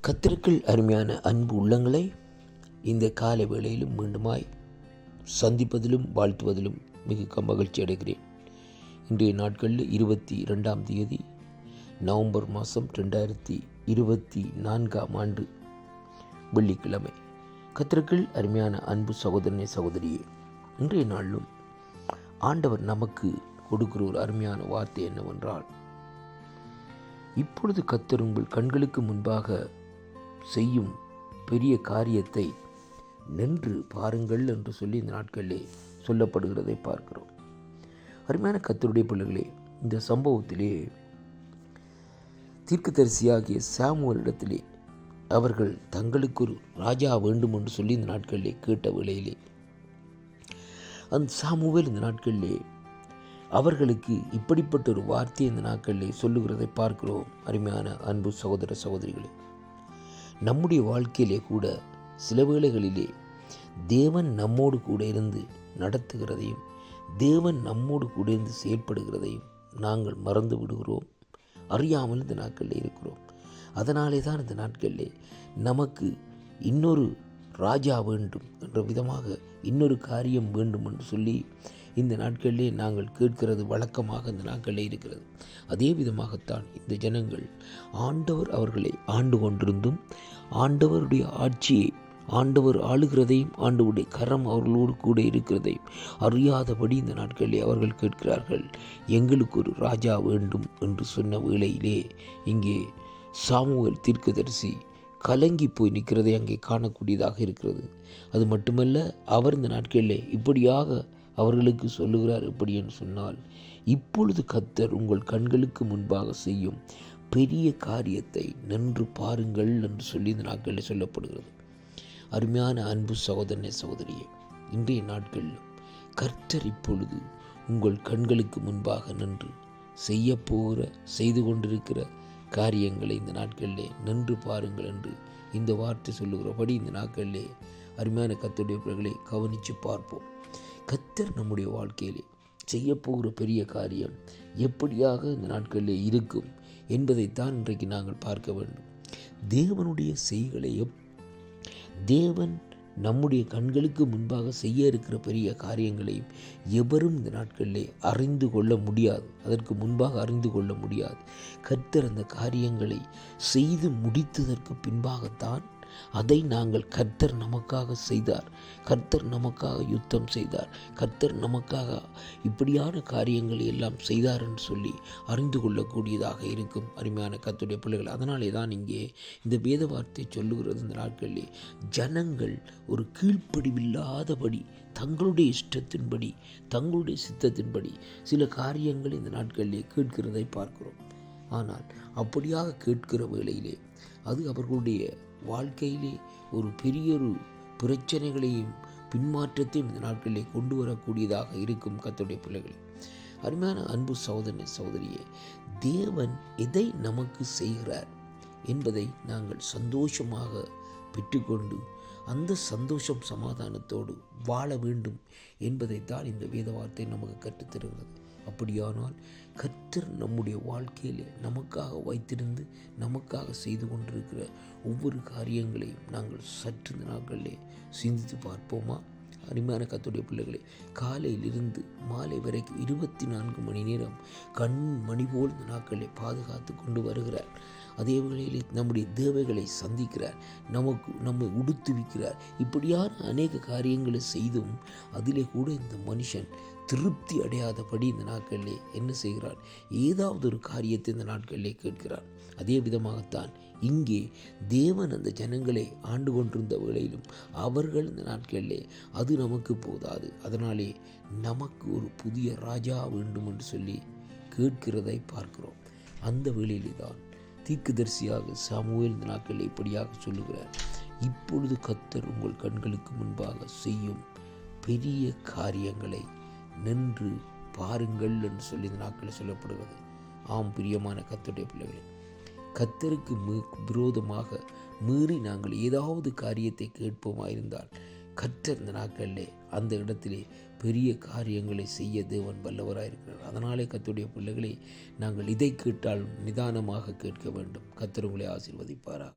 கத்திற்குள் அருமையான அன்பு உள்ளங்களை இந்த காலை வேளையிலும் மீண்டுமாய் சந்திப்பதிலும் வாழ்த்துவதிலும் மிக மகிழ்ச்சி அடைகிறேன். இன்றைய நாட்களில் இருபத்தி இரண்டாம் தேதி நவம்பர் மாதம் ரெண்டாயிரத்தி இருபத்தி நான்காம் ஆண்டு வெள்ளிக்கிழமை. கத்திற்குள் அருமையான அன்பு சகோதரனே சகோதரியே இன்றைய நாளிலும் ஆண்டவர் நமக்கு கொடுக்கிற ஒரு அருமையான வார்த்தை என்னவென்றால் இப்பொழுது கத்தர் உங்கள் கண்களுக்கு முன்பாக செய்யும் பெரிய காரியத்தை நின்று பாருங்கள் என்று சொல்லி இந்த நாட்களிலே சொல்லப்படுகிறதை பார்க்கிறோம். அருமையான கத்தருடைய பிள்ளைகளே இந்த சம்பவத்திலே தீர்க்கதரிசியாகிய சாமுவலிடத்திலே அவர்கள் தங்களுக்கு ஒரு ராஜா வேண்டும் என்று சொல்லி இந்த நாட்களிலே கேட்ட வேளையிலே அந்த சாமுவேல் இந்த நாட்களிலே அவர்களுக்கு இப்படிப்பட்ட ஒரு வார்த்தை இந்த நாட்களிலே சொல்லுகிறதை பார்க்கிறோம். அருமையான அன்பு சகோதர சகோதரிகளே நம்முடைய வாழ்க்கையிலே கூட சில வேளைகளிலே தேவன் நம்மோடு கூட இருந்து நடத்துகிறதையும் தேவன் நம்மோடு கூட இருந்து செயல்படுகிறதையும் நாங்கள் மறந்து விடுகிறோம். அறியாமல் இந்த நாட்களில் இருக்கிறோம். அதனாலே தான் இந்த நாட்களிலே நமக்கு இன்னொரு ராஜா வேண்டும் என்ற விதமாக இன்னொரு காரியம் வேண்டும் என்று சொல்லி இந்த நாட்களிலே நாங்கள் கேட்கிறது வழக்கமாக இந்த நாட்களிலே இருக்கிறது. அதே விதமாகத்தான் இந்த ஜனங்கள் ஆண்டவர் அவர்களை ஆண்டு கொண்டிருந்தும் ஆண்டவருடைய ஆட்சியை ஆண்டவர் ஆளுகிறதையும் ஆண்டவருடைய கரம் அவர்களோடு கூட இருக்கிறதையும் அறியாதபடி இந்த நாட்களிலே அவர்கள் கேட்கிறார்கள் எங்களுக்கு ஒரு ராஜா வேண்டும் என்று சொன்ன வேளையிலே இங்கே சாமுவல் தீர்க்கதரிசி கலங்கி போய் நிற்கிறதை அங்கே காணக்கூடியதாக இருக்கிறது. அது மட்டுமல்ல அவர் இந்த நாட்களிலே இப்படியாக அவர்களுக்கு சொல்லுகிறார் எப்படி என்று சொன்னால் இப்பொழுது கத்தர் உங்கள் கண்களுக்கு முன்பாக செய்யும் பெரிய காரியத்தை நின்று பாருங்கள் என்று சொல்லி இந்த நாட்களில் சொல்லப்படுகிறது. அருமையான அன்பு சகோதரனே சகோதரியே இன்றைய நாட்களிலும் கர்த்தர் இப்பொழுது உங்கள் கண்களுக்கு முன்பாக நின்று செய்ய போகிற செய்து கொண்டிருக்கிற காரியங்களை இந்த நாட்களிலே நின்று பாருங்கள் என்று இந்த வார்த்தை சொல்லுகிறபடி இந்த நாட்களிலே அருமையான கத்துடைய பிறகுகளை கவனித்து பார்ப்போம். கத்தர் நம்முடைய வாழ்க்கையிலே செய்யப்போகிற பெரிய காரியம் எப்படியாக இந்த நாட்களிலே இருக்கும் என்பதைத்தான் இன்றைக்கு நாங்கள் பார்க்க வேண்டும். தேவனுடைய செய்களை தேவன் நம்முடைய கண்களுக்கு முன்பாக செய்ய இருக்கிற பெரிய காரியங்களையும் எவரும் இந்த நாட்களிலே அறிந்து கொள்ள முடியாது. அதற்கு முன்பாக அறிந்து கொள்ள முடியாது. கர்த்தர் அந்த காரியங்களை செய்து முடித்ததற்கு பின்பாகத்தான் அதை நாங்கள் கர்த்தர் நமக்காக செய்தார். கர்த்தர் நமக்காக யுத்தம் செய்தார். கர்த்தர் நமக்காக இப்படியான காரியங்களை எல்லாம் செய்தார் என்று சொல்லி அறிந்து கொள்ளக்கூடியதாக இருக்கும் அருமையான கத்துடைய பிள்ளைகள். அதனாலே தான் இங்கே இந்த வேத வார்த்தை சொல்லுகிறது இந்த நாட்களிலே ஜனங்கள் ஒரு கீழ்ப்படிவில்லாதபடி தங்களுடைய இஷ்டத்தின்படி தங்களுடைய சித்தத்தின்படி சில காரியங்கள் இந்த நாட்களிலே கேட்கிறதை பார்க்கிறோம். ஆனால் அப்படியாக கேட்கிற வேளையிலே அது அவர்களுடைய வாழ்க்கையிலே ஒரு பெரியொரு பிரச்சனைகளையும் பின்மாற்றத்தையும் இந்த நாட்களிலே கொண்டு வரக்கூடியதாக இருக்கும் கத்துடைய பிள்ளைகளை. அருமையான அன்பு சகோதரனை சகோதரியே தேவன் எதை நமக்கு செய்கிறார் என்பதை நாங்கள் சந்தோஷமாக பெற்றுக்கொண்டு அந்த சந்தோஷம் சமாதானத்தோடு வாழ வேண்டும் என்பதைத்தான் இந்த வேத வார்த்தை நமக்கு கற்றுத்தருகிறது. அப்படியானால் கர்த்தர் நம்முடைய வாழ்க்கையில் நமக்காக வைத்திருந்து நமக்காக செய்து கொண்டிருக்கிற ஒவ்வொரு காரியங்களையும் நாங்கள் சற்று நாட்களிலே சிந்தித்து பார்ப்போமா? அருமையான கத்துடைய பிள்ளைகளை காலையிலிருந்து மாலை வரைக்கும் இருபத்தி நான்கு மணி நேரம் கண் மணி போல் இந்த நாட்களை பாதுகாத்து கொண்டு வருகிறார். அதே வேளையிலே நம்முடைய தேவைகளை சந்திக்கிறார். நமக்கு நம்மை உடுத்துவிக்கிறார். இப்படியான அநேக காரியங்களை செய்தும் அதிலே கூட இந்த மனுஷன் திருப்தி அடையாதபடி இந்த நாட்களிலே என்ன செய்கிறார்? ஏதாவது ஒரு காரியத்தை இந்த நாட்களிலே கேட்கிறார். அதே விதமாகத்தான் இங்கே தேவன் அந்த ஜனங்களை ஆண்டு கொண்டிருந்த வேளையிலும் அவர்கள் இந்த நாட்களிலே அது நமக்கு போதாது. அதனாலே நமக்கு ஒரு புதிய ராஜா வேண்டும் என்று சொல்லி கேட்கிறதை பார்க்கிறோம். அந்த வேளையிலே தான் தீக்குதரிசியாக சாமுவேல் இந்த நாட்களில் இப்படியாக சொல்லுகிறார். இப்பொழுது கத்தர் உங்கள் கண்களுக்கு முன்பாக செய்யும் பெரிய காரியங்களை நின்று பாருங்கள் என்று சொல்லி இந்த நாட்களில் சொல்லப்படுவது. ஆம் பிரியமான கத்துடைய பிள்ளைகளே கத்தருக்கு விரோதமாக மீறி நாங்கள் ஏதாவது காரியத்தை கேட்போமாயிருந்தால் கற்ற இந்த நாட்களிலே அந்த இடத்திலே பெரிய காரியங்களை செய்ய தேவன் வல்லவராயிருக்கிறார் அதனாலே கத்துடைய பிள்ளைகளை நாங்கள் இதை கேட்டால் நிதானமாக கேட்க வேண்டும். கத்தர் உங்களை ஆசீர்வதிப்பாரா?